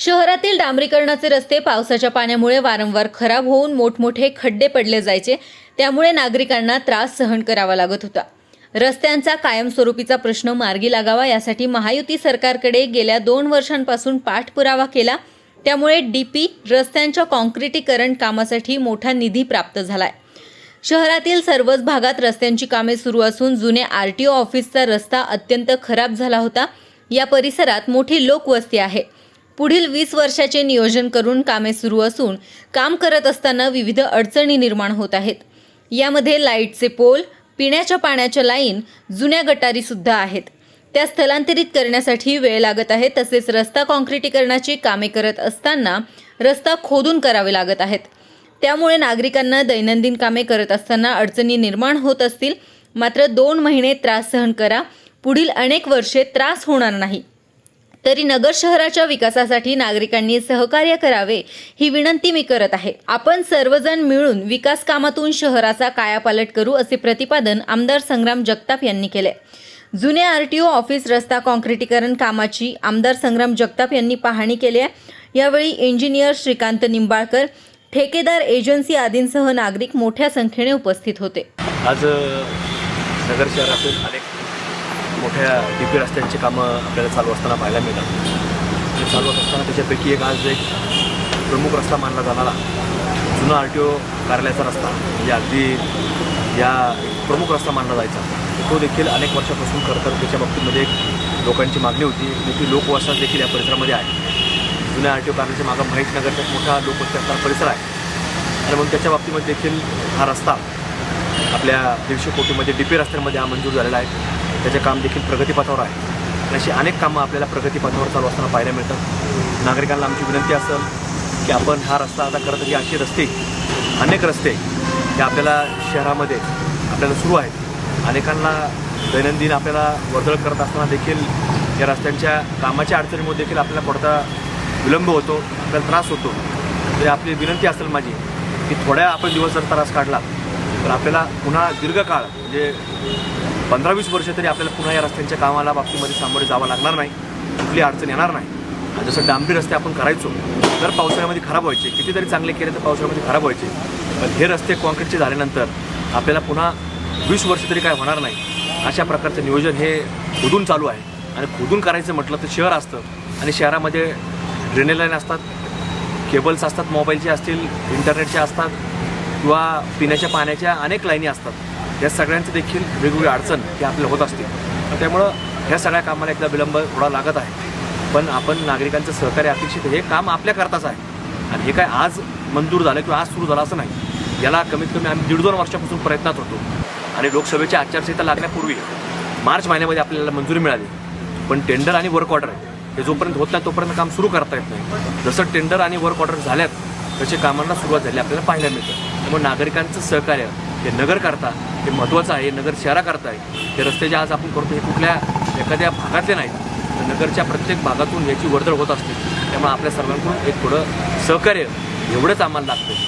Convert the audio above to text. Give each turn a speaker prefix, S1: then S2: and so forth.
S1: शहरातील डांबरीकरणाचे रस्ते पावसाच्या पाण्यामुळे वारंवार खराब होऊन मोठमोठे खड्डे पडले जायचे. त्यामुळे नागरिकांना त्रास सहन करावा लागत होता. रस्त्यांचा कायमस्वरूपीचा प्रश्न मार्गी लागावा यासाठी महायुती सरकारकडे गेल्या दोन वर्षांपासून पाठपुरावा केला. त्यामुळे डीपी रस्त्यांच्या काँक्रिटीकरण कामासाठी मोठा निधी प्राप्त झालाय. शहरातील सर्वच भागात रस्त्यांची कामे सुरू असून जुने आर टी ओ ऑफिसचा रस्ता अत्यंत खराब झाला होता. या परिसरात मोठी लोकवस्ती आहे. पुढील वीस वर्षाचे नियोजन करून कामे सुरू असून काम करत असताना विविध अडचणी निर्माण होत आहेत. यामध्ये लाईटचे पोल पिण्याच्या पाण्याच्या लाईन जुन्या गटारीसुद्धा आहेत. त्या स्थलांतरित करण्यासाठी वेळ लागत आहे तसेच रस्ता काँक्रिटीकरणाची कामे करत असताना रस्ता खोदून करावे लागत आहेत. त्यामुळे नागरिकांना दैनंदिन कामे करत असताना अडचणी निर्माण होत असतील मात्र दोन महिने त्रास सहन करा. पुढील अनेक वर्षे त्रास होणार नाही. तरी नगर शहराच्या विकासासाठी नागरिकांनी सहकार्य करावे ही विनंती मी करत आहे. आपण सर्वजण मिळून विकास कामातून शहराचा कायापालट करू असे प्रतिपादन आमदार संग्राम जगताप यांनी केले. जुने आर टी ओ ऑफिस रस्ता काँक्रिटीकरण कामाची आमदार संग्राम जगताप यांनी पाहणी केली आहे. यावेळी इंजिनियर श्रीकांत निंबाळकर ठेकेदार एजन्सी आदींसह नागरिक मोठ्या संख्येने उपस्थित होते.
S2: आज नगर शहरातील अनेक मोठ्या डी पी रस्त्यांची कामं आपल्याला चालू असताना पाहायला मिळतात. ते चालू असताना त्याच्यापैकी एक आज एक प्रमुख रस्ता मानला जाणारा. जुना आर टी ओ कार्यालयाचा रस्ता. म्हणजे अगदी या एक प्रमुख रस्ता मानला जायचा. तो देखील अनेक वर्षापासून खरंतर त्याच्या बाबतीमध्ये एक लोकांची मागणी होती मोठी लोकवसाहत देखील या परिसरामध्ये आहे. जुन्या आर टी ओ कार्यालयाच्या मागं महेश नगरचा एक मोठा लोकवस्त्याचा परिसर आहे. आणि म्हणून त्याच्या बाबतीमध्ये देखील हा रस्ता आपल्या दीडशे कोटीमध्ये डी पी रस्त्यांमध्ये हा मंजूर झालेला आहे. त्याचे काम देखील प्रगतीपथावर आहे. अशी अनेक कामं आपल्याला प्रगतीपथावर चालू असताना पाहायला मिळतात. नागरिकांना आमची विनंती असेल की आपण हा रस्ता आता करत तर असे रस्ते अनेक रस्ते हे आपल्याला शहरामध्ये आपल्याला सुरू आहेत. अनेकांना दैनंदिन आपल्याला वर्दळ करत असताना देखील या रस्त्यांच्या कामाच्या अडचणीमुळे देखील आपल्याला पडता विलंब होतो आपल्याला त्रास होतो. तरी आपली विनंती असेल माझी की थोड्या आपण दिवस जर त्रास काढला तर आपल्याला पुन्हा दीर्घकाळ म्हणजे पंधरा वीस वर्ष तरी आपल्याला पुन्हा या रस्त्यांच्या कामाला बाबतीमध्ये सामोरे जावं लागणार नाही. कुठली अडचण येणार नाही. जसं डांबरी रस्ते आपण करायचो तर पावसाळ्यामध्ये खराब व्हायचे. कितीतरी चांगले केले तर पावसाळ्यामध्ये खराब व्हायचे. पण हे रस्ते कॉन्क्रीटचे झाल्यानंतर आपल्याला पुन्हा वीस वर्ष तरी काय होणार नाही. अशा प्रकारचं नियोजन हे खोदून चालू आहे. आणि खोदून करायचं म्हटलं तर शहर असतं. आणि शहरामध्ये ड्रेनेज लाईन असतात केबल्स असतात मोबाईलचे असतील इंटरनेटच्या असतात किंवा पिण्याच्या पाण्याच्या अनेक लाईनी असतात. या सगळ्यांचं देखील वेगवेगळी अडचण ही आपल्याला होत असते. तर त्यामुळं ह्या सगळ्या कामाला एकदा विलंब थोडा लागत आहे. पण आपण नागरिकांचं सहकार्य अपेक्षित हे काम आपल्याकरताच आहे. आणि हे काय आज मंजूर झालं किंवा आज सुरू झालं असं नाही. याला कमीत कमी आम्ही दीड दोन वर्षापासून प्रयत्नात होतो. आणि लोकसभेची आचारसंहिता लागण्यापूर्वी मार्च महिन्यामध्ये आपल्याला मंजुरी मिळाली. पण टेंडर आणि वर्क ऑर्डर हे जोपर्यंत होत नाही तोपर्यंत काम सुरू करता येत नाही. जसं टेंडर आणि वर्क ऑर्डर झाल्यात तसे कामांना सुरुवात झाली आपल्याला पाहायला मिळतं. त्यामुळे नागरिकांचं सहकार्य हे नगरकरता हे महत्त्वाचं आहे नगर शहराकरता आहे ते रस्ते जे आज आपण करतो हे कुठल्या एखाद्या भागातले नाहीत. तर नगरच्या प्रत्येक भागातून याची वर्दळ होत असते. त्यामुळे आपल्या सर्वांकडून एक थोडं सहकार्य एवढंच आम्हाला लागतं